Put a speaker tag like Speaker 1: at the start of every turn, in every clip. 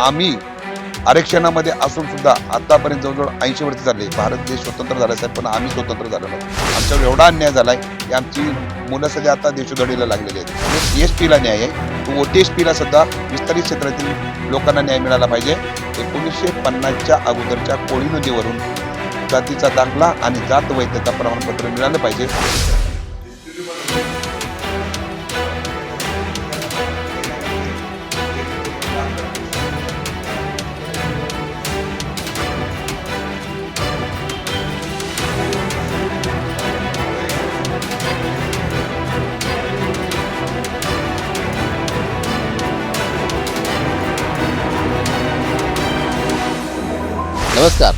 Speaker 1: आम्ही आरक्षणामध्ये असून सुद्धा आतापर्यंत जवळजवळ ऐंशी वर्ष झाले. भारत देश स्वतंत्र झाला साहेब पण आम्ही स्वतंत्र झालो नाही. आमच्यावर एवढा अन्याय झालाय की आमची मुलं सध्या आता देशोधडीला लागलेली आहेत. टी एस पीला न्याय आहे. तो ओ टी एस पीला सुद्धा विस्तारित क्षेत्रातील लोकांना न्याय मिळाला पाहिजे. एकोणीसशे पन्नासच्या अगोदरच्या कोळी नदीवरून जातीचा दाखला आणि जात वैद्यता प्रमाणपत्र मिळालं पाहिजे.
Speaker 2: नमस्कार.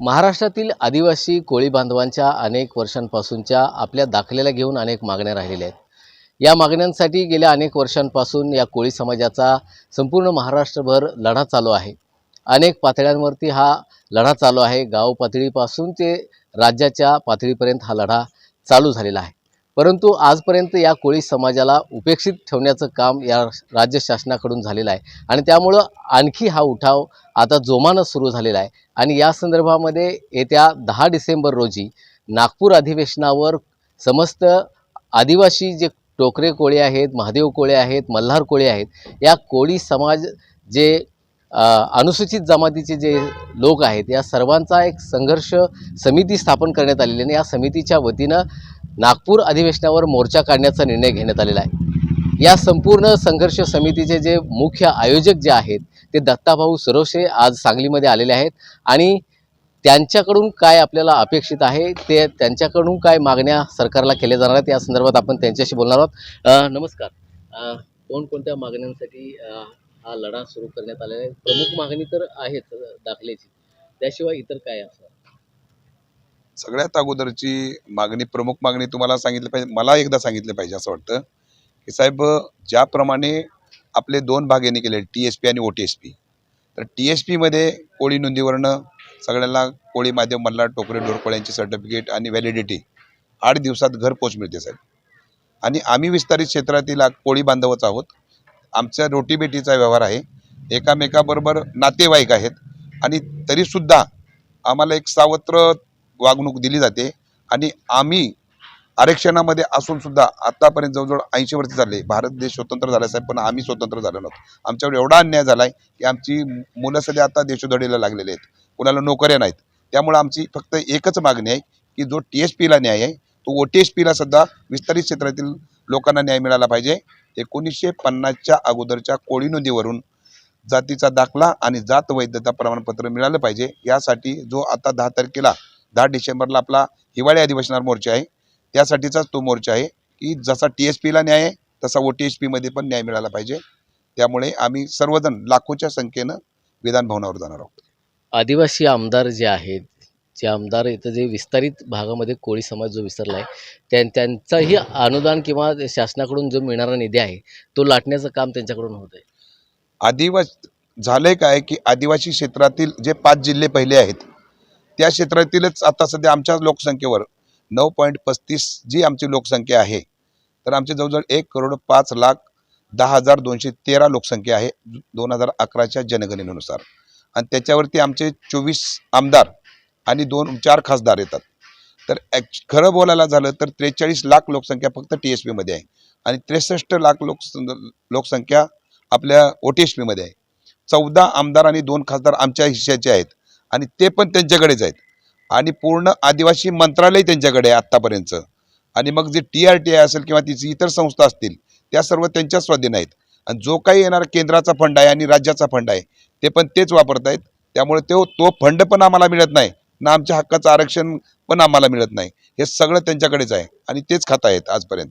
Speaker 2: महाराष्ट्रातील आदिवासी कोळी बांधवांच्या अनेक वर्षांपासूनच्या आपल्या दाखल्याला घेऊन अनेक मागण्या राहिलेल्या आहेत. या मागण्यांसाठी गेल्या अनेक वर्षांपासून या कोळी समाजाचा संपूर्ण महाराष्ट्रभर लढा चालू आहे. अनेक पातळ्यांवरती हा लढा चालू आहे. गाव पातळीपासून ते राज्याच्या पातळीपर्यंत हा लढा चालू झालेला आहे. परंतु आजपर्यंत या कोळी समाजाला उपेक्षित ठेवण्याचं काम या राज्य शासनाकडून झालेलं आहे. आणि त्यामुळं आणखी हा उठाव आता जोमानं सुरू झालेला आहे. आणि या संदर्भामध्ये येत्या दहा डिसेंबर रोजी नागपूर अधिवेशनावर समस्त आदिवासी जे टोकरे कोळी आहेत महादेव कोळे आहेत मल्हार कोळे आहेत या कोळी समाज जे अनुसूचित जमातीचे जे लोक आहेत या सर्वांचा एक संघर्ष समिती स्थापन करण्यात आलेली आहे. आणि या समितीच्या वतीनं नागपूर अधिवेशनावर मोर्चा काढण्याचा निर्णय घेण्यात आलेला आहे. या संपूर्ण संघर्ष समितीचे जे मुख्य आयोजक जे आहेत ते दत्ताभाऊ सरोशे आज सांगलीमध्ये आलेले आहेत आणि त्यांच्याकडून काय आपल्याला अपेक्षित आहे ते त्यांच्याकडून काय मागण्या सरकारला केल्या जाणार आहेत या संदर्भात आपण त्यांच्याशी बोलणार आहोत. नमस्कार. कोणकोणत्या मागण्यांसाठी हा लढा सुरू करण्यात आलेला आहे? प्रमुख मागणी तर आहेच दाखल्याची. त्याशिवाय इतर काय असं?
Speaker 1: सगळ्यात अगोदरची मागणी प्रमुख मागणी तुम्हाला सांगितली पाहिजे मला एकदा सांगितलं पाहिजे असं वाटतं की साहेब ज्याप्रमाणे आपले दोन भाग यांनी केले टी एस पी आणि ओ टी एस पी तर टी एस पीमध्ये कोळी नोंदीवरनं सगळ्यांना कोळी माध्यम टोकरे डोरकोळ्यांची सर्टिफिकेट आणि व्हॅलिडिटी आठ दिवसात घरपोच मिळते साहेब. आणि आम्ही विस्तारित क्षेत्रातील कोळी बांधवच आहोत. आमच्या रोटीबेटीचा व्यवहार आहे. एकामेकाबरोबर नातेवाईक आहेत. आणि तरीसुद्धा आम्हाला एक सावत्र वागणूक दिली जाते. आणि आम्ही आरक्षणामध्ये असून सुद्धा आतापर्यंत जवळजवळ ऐंशी वर्ष झाले. भारत देश स्वतंत्र झाला साहेब पण आम्ही स्वतंत्र झालो नव्हतो. आमच्यावर एवढा अन्याय झाला आहे की आमची मुलं सध्या आता देशोधडीला लागलेले आहेत. कुणाला नोकऱ्या नाहीत. त्यामुळे आमची फक्त एकच मागणी आहे की जो टी एस पीला न्याय आहे तो ओ टी एस पीला सुद्धा विस्तारित क्षेत्रातील लोकांना न्याय मिळाला पाहिजे. एकोणीसशे पन्नासच्या अगोदरच्या कोळी नोंदीवरून जातीचा दाखला आणि जात वैधता प्रमाणपत्र मिळालं पाहिजे. यासाठी जो आता दहा तारखेला दहा डिसेंबरला आपला हिवाळी अधिवेशनावर मोर्चा आहे. त्यासाठीचाच तो मोर्चा आहे की जसा टी एस पीला न्याय आहे तसा ओ टी एस पीमध्ये पण न्याय मिळाला पाहिजे. त्यामुळे आम्ही सर्वजण लाखोच्या संख्येनं विधान भवनावर जाणार आहोत.
Speaker 2: आदिवासी आमदार जे आहेत जे आमदार इथं जे विस्तारित भागामध्ये कोळी समाज जो विसरला आहे त्यां त्यांचाही अनुदान किंवा शासनाकडून जो मिळणारा निधी आहे तो लाटण्याचं काम त्यांच्याकडून होत आहे
Speaker 1: आदिवासी झालंय काय की आदिवासी क्षेत्रातील जे पाच जिल्हे पहिले आहेत त्या क्षेत्रातीलच आता सध्या आमच्या लोकसंख्येवर नऊ पॉईंट पस्तीस जी आमची लोकसंख्या आहे तर आमची जवळजवळ एक करोड पाच लाख दहा हजार दोनशे तेरा लोकसंख्या आहे दोन हजार अकराच्या जनगणनेनुसार. आणि त्याच्यावरती आमचे चोवीस आमदार आणि दोन चार खासदार येतात. तर ॲक्च खरं बोलायला झालं तर त्रेचाळीस लाख लोकसंख्या फक्त टी एस पीमध्ये आहे आणि त्रेसष्ट लाख लोक लोकसंख्या आपल्या ओ टी एस पीमध्ये आहे. चौदा आमदार आणि दोन खासदार आमच्या हिश्श्याचे आहेत. आणि ते पण त्यांच्याकडेच आहेत. आणि पूर्ण आदिवासी मंत्रालय त्यांच्याकडे आहे आत्तापर्यंतचं आणि मग जे टी आर टी आय असेल किंवा तिची इतर संस्था असतील त्या सर्व त्यांच्या स्वाधीन आहेत. आणि जो काही येणारा केंद्राचा फंड आहे आणि राज्याचा फंड आहे ते पण तेच वापरत आहेत. त्यामुळे तो तो फंड पण आम्हाला मिळत नाही ना आमच्या हक्काचं आरक्षण पण आम्हाला मिळत नाही. हे सगळं त्यांच्याकडेच आहे आणि तेच खात आहेत आजपर्यंत.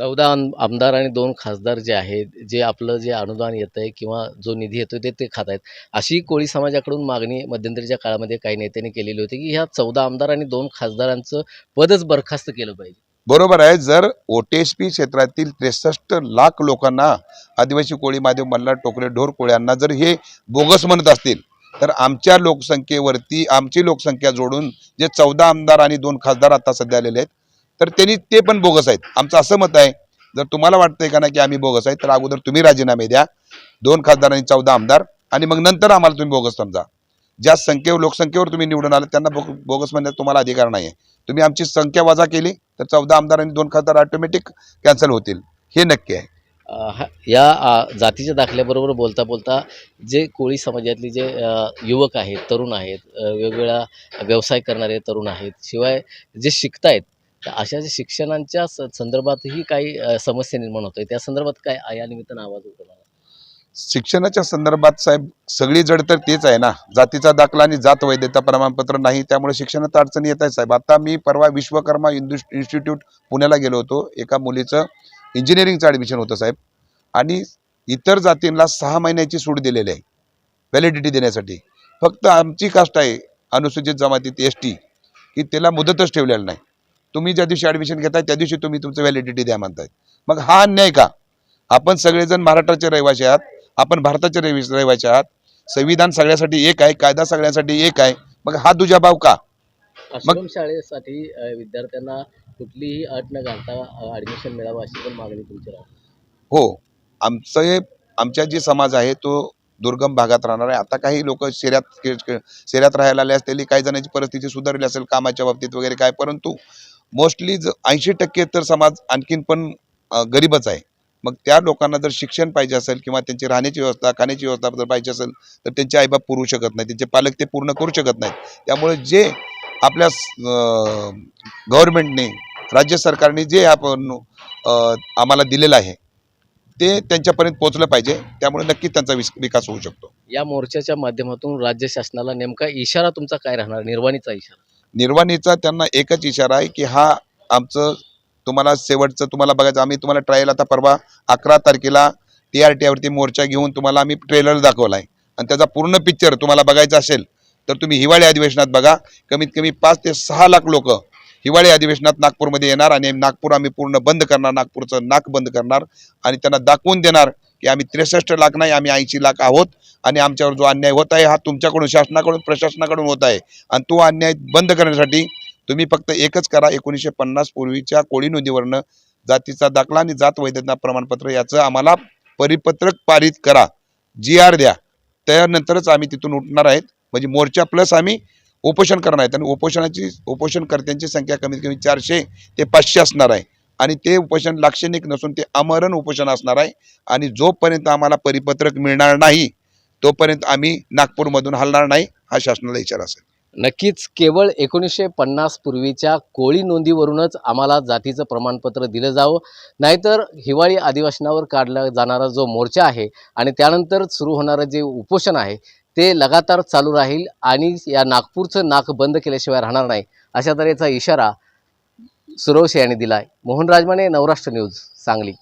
Speaker 2: चौदा आम- आमदार आणि दोन खासदार जे आहेत जे आपलं जे अनुदान येतं आहे किंवा जो निधी येतो ते ते खात आहेत. अशी कोळी समाजाकडून मागणी मध्यंतरीच्या काळामध्ये काही नेत्यांनी केलेली होती की ह्या चौदा आमदार आणि दोन खासदारांचं पदच बरखास्त केलं पाहिजे.
Speaker 1: बरोबर आहे. जर ओ टी एस पी क्षेत्रातील त्रेसष्ट लाख लोकांना आदिवासी कोळी माधव मल्हार टोकरे ढोर कोळ्यांना जर हे बोगस म्हणत असतील तर आमच्या लोकसंख्येवरती आमची लोकसंख्या जोडून जे चौदा आमदार आणि दोन खासदार आता सध्या आलेले आहेत तर त्यांनी ते पण बोगस आहेत. आमचं असं मत आहे जर तुम्हाला वाटतंय का ना की आम्ही बोगस आहेत तर अगोदर तुम्ही राजीनामे द्या. दोन खासदार आणि चौदा आमदार. आणि मग नंतर आम्हाला तुम्ही बोगस समजा. ज्या संख्येवर लोकसंख्येवर तुम्ही निवडून आले त्यांना बोगस म्हणण्यात तुम्हाला अधिकार नाही आहे तुम्ही आमची संख्या वजा केली तर चौदा आमदार आणि दोन खासदार ऑटोमॅटिक कॅन्सल होतील. हे नक्की आहे.
Speaker 2: हा- या जातीच्या दाखल्याबरोबर बोलता बोलता जे कोळी समाजातले जे युवक आहेत तरुण आहेत वेगवेगळा व्यवसाय करणारे तरुण आहेत शिवाय जे शिकतायत तर अशा जे शिक्षणांच्या स- संदर्भातही काही समस्या निर्माण होतोय त्या संदर्भात काय या निमित्तानं आवाज होतो
Speaker 1: शिक्षणाच्या संदर्भात साहेब सगळी जड तर तेच आहे ना. जातीचा दाखला आणि जात वैधता प्रमाणपत्र नाही त्यामुळे शिक्षणात अडचणी येत आहे साहेब. आता मी परवा विश्वकर्मा इन्स्टिट्यूट पुण्याला गेलो होतो. एका मुलीचं इंजिनिअरिंगचं ॲडमिशन होतं साहेब. आणि इतर जातींना सहा महिन्याची सूट दिलेली आहे व्हॅलिडिटी देण्यासाठी. फक्त आमची कास्ट आहे अनुसूचित जमातीत एस टी की त्याला मुदतच ठेवलेलं नाही. तुम्ही ज्या दिवशी ॲडमिशन घेताय त्या दिवशी तुम्ही तुमचं व्हॅलिडिटी द्या म्हणताय. मग हा अन्याय का? आपण सगळेजण महाराष्ट्राचे रहिवासी आहात आपण भारताचे रहिवासी रहिवासी आहात. संविधान सगळ्यासाठी एक आहे कायदा सगळ्यासाठी एक आहे. मग हा दुजाभाव का?
Speaker 2: आश्रम शाळेसाठी विद्यार्थ्यांना कुठलीही अट न घालता ॲडमिशन मिळावं अशी पण मागणी तुमची
Speaker 1: हो. आमचं हे आमच्या जे समाज आहे तो दुर्गम भागात राहणार आहे. आता काही लोक शहरात के- शहरात राहायला आले असतील काही जणांची परिस्थिती सुधारली असेल कामाच्या बाबतीत वगैरे काय परंतु मोस्टली ऐंशी टक्के तर समाज आणखीन पण गरीबच आहे. मग त्या लोकांना जर शिक्षण पाहिजे असेल किंवा त्यांची राहण्याची व्यवस्था खाण्याची व्यवस्था जर पाहिजे असेल तर त्यांचे आईबाप पुरू शकत नाही त्यांचे पालक ते पूर्ण करू शकत नाहीत. त्यामुळे जे आपल्या गव्हर्नमेंटने राज्य सरकारने जे आपण आम्हाला दिलेलं आहे ते त्यांच्यापर्यंत पोहोचलं पाहिजे. त्यामुळे नक्कीच त्यांचा विकास होऊ शकतो.
Speaker 2: या मोर्चाच्या माध्यमातून राज्य शासनाला नेमका इशारा तुमचा काय राहणार? निर्वाणीचा इशारा?
Speaker 1: निर्वाणीचा त्यांना एकच इशारा आहे की हा आमचं तुम्हाला शेवटचं तुम्हाला बघायचं आम्ही तुम्हाला ट्रायल आता परवा अकरा तारखेला टी आर टीवरती मोर्चा घेऊन तुम्हाला आम्ही ट्रेलर दाखवला आहे आणि त्याचा पूर्ण पिक्चर तुम्हाला बघायचा असेल तर तुम्ही हिवाळी अधिवेशनात बघा. कमीत कमी पाच ते सहा लाख लोक हिवाळी अधिवेशनात नागपूरमध्ये येणार आणि नागपूर आम्ही पूर्ण बंद करणार नागपूरचं नाक बंद करणार आणि त्यांना दाखवून देणार की आम्ही त्रेसष्ट लाख नाही आम्ही ऐंशी लाख आहोत आणि आमच्यावर जो अन्याय होत आहे हा तुमच्याकडून शासनाकडून प्रशासनाकडून होत आहे. आणि तो अन्याय बंद करण्यासाठी तुम्ही फक्त एकच करा एकोणीसशे पन्नास पूर्वीच्या कोळी नोंदीवरनं जातीचा दाखला आणि जात वैधता प्रमाणपत्र याचं आम्हाला परिपत्रक पारित करा. जी आर द्या. त्यानंतरच आम्ही तिथून उठणार आहेत. म्हणजे मोर्चा प्लस आम्ही उपोषण करणार आहेत. आणि उपोषणाची उपोषणकर्त्यांची संख्या कमीत कमी चारशे ते पाचशे असणार आहे. आणि ते उपोषण लाक्षणिक नसून ते अमरण उपोषण असणार आहे. आणि जोपर्यंत आम्हाला परिपत्रक मिळणार नाही तोपर्यंत आम्ही नागपूरमधून हलणार नाही हा शासनाला इशारा असेल.
Speaker 2: नक्कीच केवळ एकोणीसशे पन्नास पूर्वीच्या कोळी नोंदीवरूनच आम्हाला जातीचं प्रमाणपत्र दिलं जावं. नाहीतर हिवाळी अधिवेशनावर काढला जाणारा जो मोर्चा आहे आणि त्यानंतर सुरू होणारं जे उपोषण आहे ते लगातार चालू राहील आणि या नागपूरचं नाक बंद केल्याशिवाय राहणार नाही अशा तऱ्हेचा इशारा सुरवशे यांनी दिला आहे मोहन राजमाने नवराष्ट्र न्यूज सांगली.